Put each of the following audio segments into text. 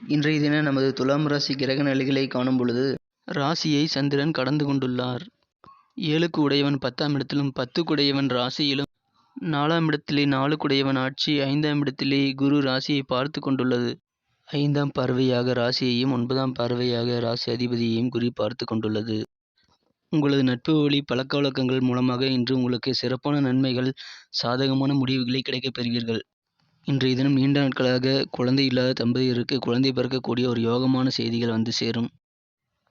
இன்றைய தினம் நமது துலாம் ராசி கிரக நிலைகளை காணும் பொழுது ராசியை சந்திரன் கடந்து கொண்டுள்ளார். ஏழுக்கு உடையவன் பத்தாம் இடத்திலும் பத்துக்கு உடையவன் ராசியிலும் நாலாம் இடத்திலே நாலுக்குடையவன் ஆட்சி ஐந்தாம் இடத்திலே குரு ராசியை பார்த்து கொண்டுள்ளது. ஐந்தாம் பார்வையாக ராசியையும் ஒன்பதாம் பார்வையாக ராசி அதிபதியையும் குறி பார்த்து கொண்டுள்ளது. உங்களது நட்பு வழி பழக்க வழக்கங்கள் மூலமாக இன்று உங்களுக்கு சிறப்பான நன்மைகள் சாதகமான முடிவுகளை கிடைக்கப் பெறுவீர்கள். இன்றைய தினம் நீண்ட நாட்களாக குழந்தை இல்லாத தம்பதியருக்கு குழந்தை பிறக்கக்கூடிய ஒரு யோகமான செய்திகள் வந்து சேரும்.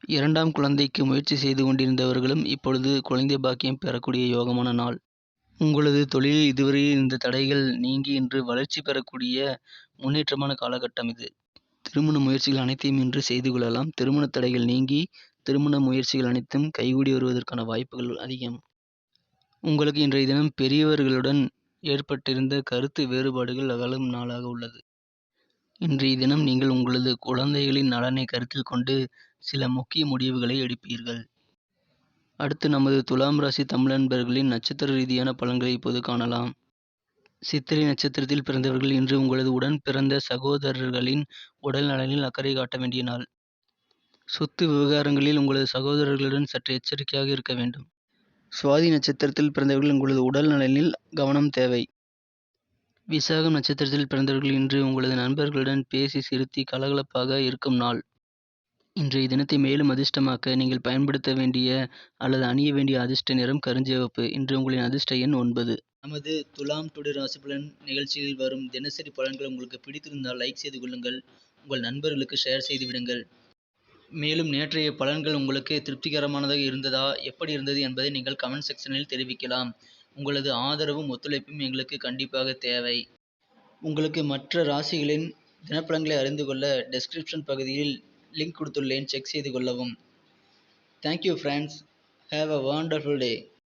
இரண்டாம் குழந்தைக்கு முயற்சி செய்து கொண்டிருந்தவர்களும் இப்பொழுது குழந்தை பாக்கியம் பெறக்கூடிய யோகமான நாள். உங்களது தொழிலில் இதுவரை இந்த தடைகள் நீங்கி இன்று வளர்ச்சி பெறக்கூடிய முன்னேற்றமான காலகட்டம் இது. திருமண முயற்சிகள் அனைத்தையும் இன்று செய்து கொள்ளலாம். திருமண தடைகள் நீங்கி திருமண முயற்சிகள் அனைத்தும் கைகூடி வருவதற்கான வாய்ப்புகள் அதிகம். உங்களுக்கு இன்றைய தினம் பெரியவர்களுடன் ஏற்பட்டிருந்த கருத்து வேறுபாடுகள் அகலும் நாளாக உள்ளது. இன்றைய தினம் நீங்கள் உங்களது குழந்தைகளின் நலனை கருத்தில் கொண்டு சில முக்கிய முடிவுகளை எடுப்பீர்கள். அடுத்து நமது துலாம் ராசி தமிழன்பர்களின் நட்சத்திர ரீதியான பலன்களை இப்போது காணலாம். சித்திரை நட்சத்திரத்தில் பிறந்தவர்கள் இன்று உங்களது உடன் பிறந்த சகோதரர்களின் உடல் நலனில் அக்கறை காட்ட வேண்டிய நாள். சொத்து விவகாரங்களில் உங்களது சகோதரர்களுடன் சற்று எச்சரிக்கையாக இருக்க வேண்டும். சுவாதி நட்சத்திரத்தில் பிறந்தவர்கள் உங்களது உடல் நலனில் கவனம் தேவை. விசாகம் நட்சத்திரத்தில் பிறந்தவர்கள் இன்று உங்களது நண்பர்களுடன் பேசி சிரித்தி கலகலப்பாக இருக்கும் நாள். இன்றைய தினத்தை மேலும் அதிர்ஷ்டமாக்க நீங்கள் பயன்படுத்த வேண்டிய அல்லது அணிய வேண்டிய அதிர்ஷ்ட நிறம் கருஞ்சிவப்பு. இன்று உங்களின் அதிர்ஷ்ட எண் ஒன்பது. நமது துலாம் டுடே ராசி பலன் நிகழ்ச்சியில் வரும் தினசரி பலன்கள் உங்களுக்கு பிடித்திருந்தால் லைக் செய்து கொள்ளுங்கள். உங்கள் நண்பர்களுக்கு ஷேர் செய்து விடுங்கள். மேலும் நேற்றைய பலன்கள் உங்களுக்கு திருப்திகரமானதாக இருந்ததா? எப்படி இருந்தது என்பதை நீங்கள் கமெண்ட் செக்ஷனில் தெரிவிக்கலாம். உங்களது ஆதரவும் ஒத்துழைப்பும் எங்களுக்கு கண்டிப்பாக தேவை. உங்களுக்கு மற்ற ராசிகளின் தினப்பலன்களை அறிந்து கொள்ள டெஸ்கிரிப்ஷன் பகுதியில் லிங்க் கொடுத்துள்ளேன். செக் செய்து கொள்ளவும். Thank you friends have a wonderful day